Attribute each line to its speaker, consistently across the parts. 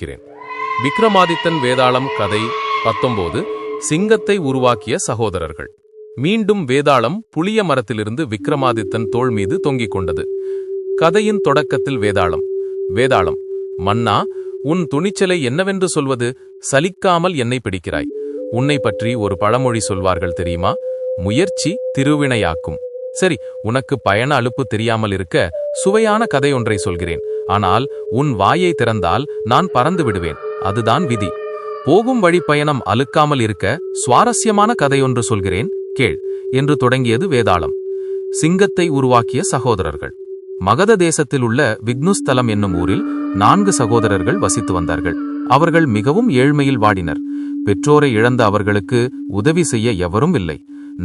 Speaker 1: படிக்கிறேன் விக்ரமாதித்தன் வேதாளம் கதை பத்தொன்பது சிங்கத்தை உருவாக்கிய சகோதரர்கள். மீண்டும் வேதாளம் புளிய மரத்திலிருந்து விக்ரமாதித்தன் தோள் மீது தொங்கிக் கொண்டது. கதையின் தொடக்கத்தில் வேதாளம். வேதாளம் மன்னா உன் துணிச்சலை என்னவென்று சொல்வது? சலிக்காமல் என்னை பிடிக்கிறாய். உன்னை பற்றி ஒரு பழமொழி சொல்வார்கள் தெரியுமா? முயற்சி திருவினையாக்கும். சரி உனக்கு பயண அலுப்பு தெரியாமல் இருக்க சுவையான கதை ஒன்றை சொல்கிறேன். ஆனால் உன் வாயை திறந்தால் நான் பறந்து விடுவேன். அதுதான் விதி. போகும் வழி பயணம் அழுக்காமல் இருக்க சுவாரஸ்யமான கதையொன்று சொல்கிறேன் கேள் என்று தொடங்கியது வேதாளம். சிங்கத்தை உருவாக்கிய சகோதரர்கள். மகத தேசத்தில் உள்ள விக்னுஸ்தலம் என்னும் ஊரில் நான்கு சகோதரர்கள் வசித்து வந்தார்கள். அவர்கள் மிகவும் ஏழ்மையில் வாடினர். பெற்றோரை இழந்த அவர்களுக்கு உதவி செய்ய எவரும் இல்லை.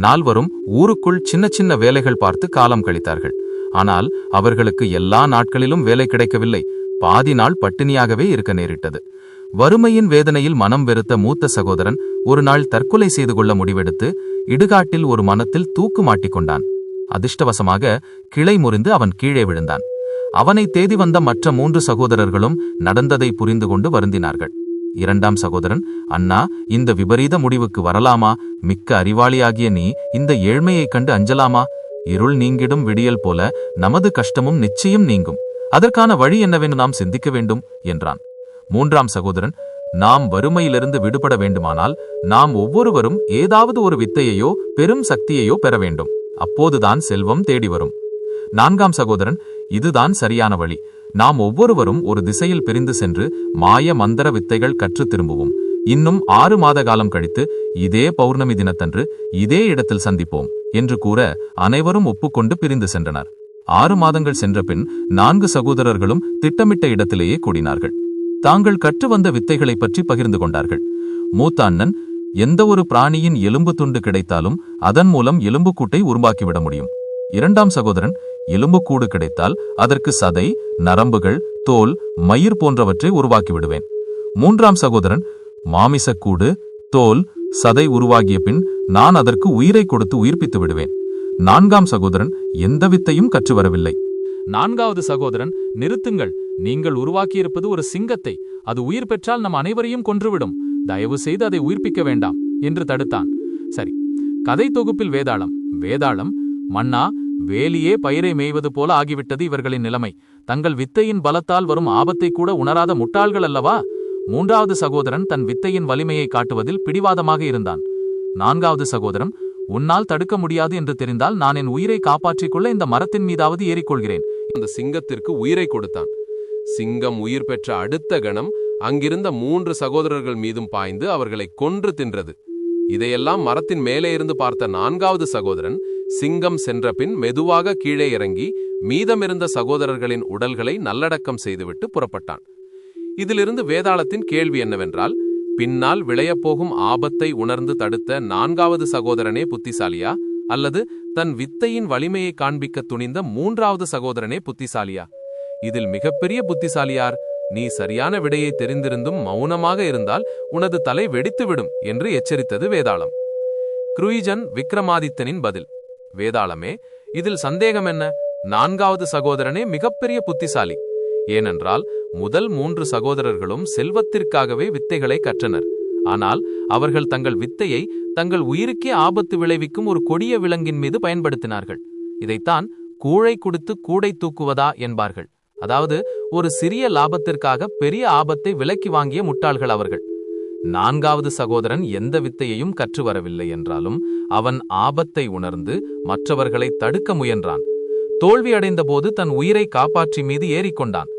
Speaker 1: நால்வரும் ஊருக்குள் சின்ன சின்ன வேலைகள் பார்த்து காலம் கழித்தார்கள். ஆனால் அவர்களுக்கு எல்லா நாட்களிலும் வேலை கிடைக்கவில்லை. பாதி நாள் பட்டினியாகவே இருக்க நேரிட்டது. வறுமையின் வேதனையில் மனம் வெறுத்த மூத்த சகோதரன் ஒரு நாள் தற்கொலை செய்து கொள்ள முடிவெடுத்து இடுகாட்டில் ஒரு மனத்தில் தூக்கு மாட்டிக்கொண்டான் அதிர்ஷ்டவசமாக கிளை முறிந்து அவன் கீழே விழுந்தான். அவனை தேதி வந்த மற்ற மூன்று சகோதரர்களும் நடந்ததை புரிந்து கொண்டு வருந்தினார்கள். இரண்டாம் சகோதரன் அண்ணா இந்த விபரீத முடிவுக்கு வரலாமா? மிக்க அறிவாளியாகிய நீ இந்த ஏழ்மையைக் கண்டு அஞ்சலாமா? இருள் நீங்கிடும் விடியல் போல நமது கஷ்டமும் நிச்சயம் நீங்கும். அதற்கான வழி என்னவென்று நாம் சிந்திக்க வேண்டும் என்றான். மூன்றாம் சகோதரன் நாம் வறுமையிலிருந்து விடுபட வேண்டுமானால் நாம் ஒவ்வொருவரும் ஏதாவது ஒரு வித்தையையோ பெரும் சக்தியையோ பெற வேண்டும். அப்போதுதான் செல்வம் தேடி வரும். நான்காம் சகோதரன் இதுதான் சரியான வழி. நாம் ஒவ்வொருவரும் ஒரு திசையில் பிரிந்து சென்று மாய மந்திர வித்தைகள் கற்றுத் திரும்புவோம். இன்னும் ஆறு மாத காலம் கழித்து இதே பௌர்ணமி தினத்தன்று இதே இடத்தில் சந்திப்போம். என்று கூற அனைவரும் ஒப்புக்கொண்டு பிரிந்து சென்றனர். ஆறு மாதங்கள் சென்றபின் நான்கு சகோதரர்களும் திட்டமிட்ட இடத்திலேயே கூடினார்கள். தாங்கள் கற்று வந்த வித்தைகளை பற்றி பகிர்ந்து கொண்டார்கள். மூத்த அண்ணன் எந்த ஒரு பிராணியின் எலும்பு துண்டு கிடைத்தாலும் அதன் மூலம் எலும்புக்கூட்டை உருவாக்கிவிட முடியும். இரண்டாம் சகோதரன் எலும்புக்கூடு கிடைத்தால் அதற்கு சதை நரம்புகள் தோல் மயிர் போன்றவற்றை உருவாக்கி விடுவேன் மூன்றாம் சகோதரன் மாமிசக்கூடு தோல் சதை உருவாகிய பின் நான் அதற்கு உயிரை கொடுத்து உயிர்ப்பித்து விடுவேன். நான்காம் சகோதரன் எந்த வித்தையும் கற்று வரவில்லை
Speaker 2: நான்காவது சகோதரன் நிறுத்துங்கள். நீங்கள் உருவாக்கியிருப்பது ஒரு சிங்கத்தை. அது உயிர் பெற்றால் நம் அனைவரையும் கொன்றுவிடும். தயவு செய்து அதை உயிர்ப்பிக்க வேண்டாம் என்று தடுத்தான். சரி கதை தொகுப்பில் வேதாளம். வேதாளம் மன்னா வேலியே பயிரை மேய்வது போல ஆகிவிட்டது இவர்களின் நிலைமை. தங்கள் வித்தையின் பலத்தால் வரும் ஆபத்தை கூட உணராத முட்டாள்கள் அல்லவா? மூன்றாவது சகோதரன் தன் வித்தையின் வலிமையை காட்டுவதில் பிடிவாதமாக இருந்தான். நான்காவது சகோதரன் உன்னால் தடுக்க முடியாது என்று தெரிந்தால் நான் என் உயிரை காப்பாற்றிக் கொள்ள இந்த மரத்தின் மீதாவது ஏறிக்கொள்கிறேன்.
Speaker 1: அந்த சிங்கத்திற்கு உயிரை கொடுத்தான். சிங்கம் உயிர் பெற்ற அடுத்த கணம் அங்கிருந்த மூன்று சகோதரர்கள் மீதும் பாய்ந்து அவர்களை கொன்று தின்றது. இதையெல்லாம் மரத்தின் மேலே இருந்து பார்த்த நான்காவது சகோதரன் சிங்கம் சென்ற பின் மெதுவாக கீழே இறங்கி மீதமிருந்த சகோதரர்களின் உடல்களை நல்லடக்கம் செய்துவிட்டு புறப்பட்டான். இதிலிருந்து வேதாளத்தின் கேள்வி என்னவென்றால் பின்னால் விளையப்போகும் ஆபத்தை உணர்ந்து தடுத்த நான்காவது சகோதரனே புத்திசாலியா? அல்லது தன் வித்தையின் வலிமையை காண்பிக்க துணிந்த மூன்றாவது சகோதரனே புத்திசாலியா? இதில் மிகப்பெரிய புத்திசாலியார் நீ சரியான விடையை தெரிந்திருந்தும் மௌனமாக இருந்தால் உனது தலை வெடித்துவிடும் என்று எச்சரித்தது வேதாளம். குருயிஜன் விக்ரமாதித்தனின் பதில். வேதாளமே இதில் சந்தேகம் என்ன நான்காவது சகோதரனே மிகப்பெரிய புத்திசாலி. ஏனென்றால் முதல் மூன்று சகோதரர்களும் செல்வத்திற்காகவே வித்தைகளை கற்றனர். ஆனால் அவர்கள் தங்கள் வித்தையை தங்கள் உயிருக்கே ஆபத்து விளைவிக்கும் ஒரு கொடிய விலங்கின் மீது பயன்படுத்தினார்கள். இதைத்தான் கூழை கொடுத்து கூடை தூக்குவதா என்பார்கள். அதாவது ஒரு சிறிய லாபத்திற்காக பெரிய ஆபத்தை விலக்கி வாங்கிய முட்டாள்கள் அவர்கள். நான்காவது சகோதரன் எந்த வித்தையையும் கற்று வரவில்லை என்றாலும் அவன் ஆபத்தை உணர்ந்து மற்றவர்களை தடுக்க முயன்றான். தோல்வியடைந்த போது தன் உயிரை காப்பாற்றி மீது ஏறிக்கொண்டான்.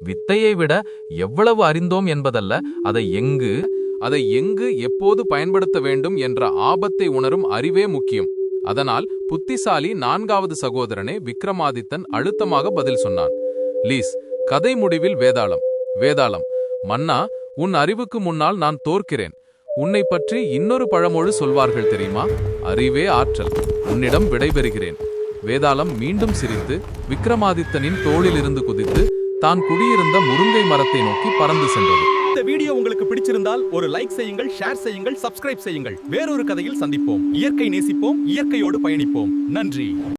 Speaker 1: வித்தையை விட எவ்வளவு அறிந்தோம் என்பதல்ல அதை எங்கு அதை எங்கு எப்போது பயன்படுத்த வேண்டும் என்ற ஆபத்தை உணரும் அறிவே முக்கியம். அதனால் புத்திசாலி நான்காவது சகோதரனே விக்ரமாதித்தன் அழுத்தமாக பதில் சொன்னான். லீஸ் கதை முடிவில் வேதாளம். வேதாளம் மன்னா உன் அறிவுக்கு முன்னால் நான் தோற்கிறேன். உன்னை பற்றி இன்னொரு பழமொழி சொல்வார்கள் தெரியுமா? அறிவே ஆற்றல். உன்னிடம் விடைபெறுகிறேன். வேதாளம் மீண்டும் சிரித்து விக்ரமாதித்தனின் தோளிலிருந்து குதித்து தான் குடியிருந்த முருங்கை மரத்தை நோக்கி பறந்து சென்றது.
Speaker 3: இந்த வீடியோ உங்களுக்கு பிடிச்சிருந்தால் ஒரு லைக் செய்யுங்கள் ஷேர் செய்யுங்கள் சப்ஸ்கிரைப் செய்யுங்கள். வேறொரு கதையில் சந்திப்போம். இயற்கை நேசிப்போம் இயற்கையோடு பயணிப்போம். நன்றி.